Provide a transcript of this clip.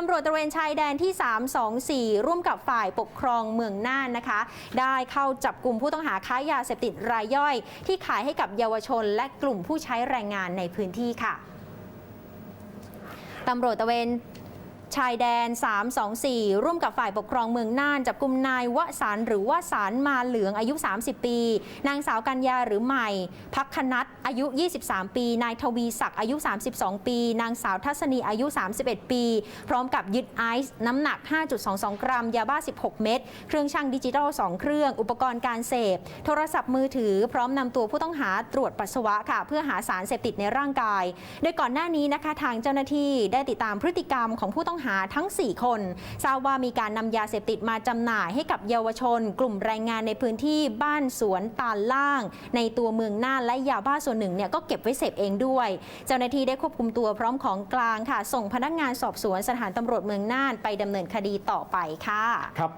ตำรวจตระเวนชายแดนที่ 324 ร่วมกับฝ่ายปกครองเมืองน่านนะคะ ได้เข้าจับกลุ่มผู้ต้องหาค้ายาเสพติดรายย่อย ที่ขายให้กับเยาวชน และกลุ่มผู้ใช้แรงงานในพื้นที่ค่ะตำรวจตระเวน ชายแดน 324 ร่วมกับฝ่ายปกครองเมืองน่านจับกลุ่มนายวสานหรือว่าสารมาเหลืองอายุ 30 ปี นางสาวกัญญาหรือใหม่ พักคนัทอายุ 23 ปี นายทวีศักดิ์อายุ 32 ปี นางสาวทัศนีอายุ 31 ปี พร้อมกับยึดไอซ์น้ำหนัก 5.22 กรัม ยาบ้า 16 เม็ดเครื่องชั่งดิจิทัล 2 เครื่อง อุปกรณ์การเสพ โทรศัพท์มือถือ พร้อมนำตัวผู้ต้องหาตรวจปัสสาวะค่ะ เพื่อหาสารเสพติดในร่างกาย โดยก่อนหน้านี้นะคะทางเจ้าหน้าที่ได้ติดตามพฤติกรรมของผู้ต้องหาทั้ง 4 คนทราบว่ามีการนำยาเสพติดมาจำหน่ายให้กับเยาวชน กลุ่มแรงงานในพื้นที่บ้านสวนตาลล่าง ในตัวเมืองน่านและยาบ้าส่วนหนึ่งเนี่ยก็เก็บไว้เสพเองด้วย เจ้าหน้าที่ได้ควบคุมตัวพร้อมของกลางค่ะ ส่งพนักงานสอบสวนสถานตำรวจเมืองน่านไปดำเนินคดีต่อไปค่ะ ครับ